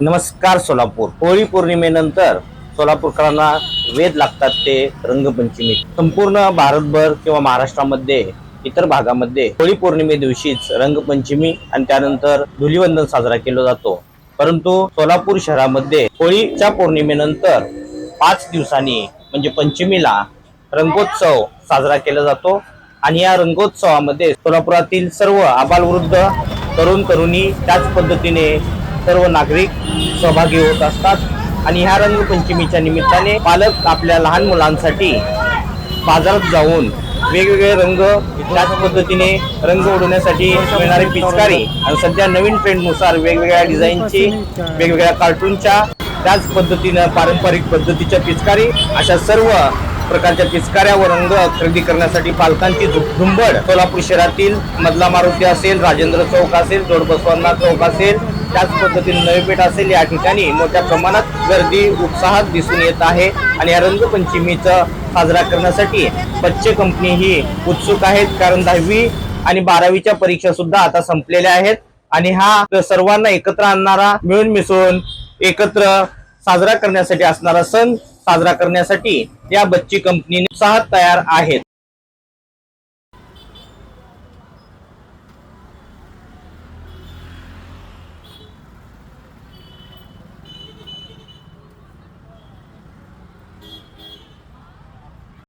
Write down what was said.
नमस्कार सोलापूर. होळी पौर्णिमेनंतर सोलापूरकरांना वेध लागतात ते रंगपंचमी. संपूर्ण भारतभर किंवा महाराष्ट्रामध्ये इतर भागामध्ये होळी पौर्णिमे दिवशीच रंगपंचमी आणि त्यानंतर धुलीवंदन साजरा केला जातो. परंतु सोलापूर शहरामध्ये होळीच्या पौर्णिमेनंतर पाच दिवसांनी म्हणजे पंचमीला रंगोत्सव साजरा केला जातो आणि या रंगोत्सवामध्ये सोलापुरातील सर्व आबालवृद्ध तरुण तरुणी त्याच पद्धतीने सर्व नागरिक सहभागी होत असतात. आणि ह्या रंगपंचमीच्या निमित्ताने पालक आपल्या लहान मुलांसाठी बाजारात जाऊन वेगवेगळे रंग त्याच पद्धतीने रंग उडवण्यासाठी मिळणारी पिचकारी आणि सध्या नवीन ट्रेंडनुसार वेगवेगळ्या डिझाईनची वेगवेगळ्या कार्टूनच्या त्याच पद्धतीनं पारंपरिक पद्धतीच्या पिचकारी अशा सर्व प्रकारच्या पिचकाऱ्या व रंग खरेदी करण्यासाठी पालकांची झुंबड सोलापूर शहरातील मधला मारुती असेल राजेंद्र चौक असेल जोडबसवांना चौक असेल त्याच पद्धतीने नवी पेठ असेल या ठिकाणी. मोठ्या प्रमाणात गर्दी उत्साहात दिसून येत आहे. आणि या रंगपंचमीचा साजरा करण्यासाठी बच्चे कंपनी ही उत्सुक आहेत. कारण दहावी आणि बारावीच्या परीक्षा सुद्धा आता संपलेल्या आहेत. आणि हा सर्वांना एकत्र आणणारा मिळून मिसळून एकत्र साजरा करण्यासाठी असणारा सण साजरा करण्यासाठी या बच्ची कंपनीने उत्साहात तयार आहेत.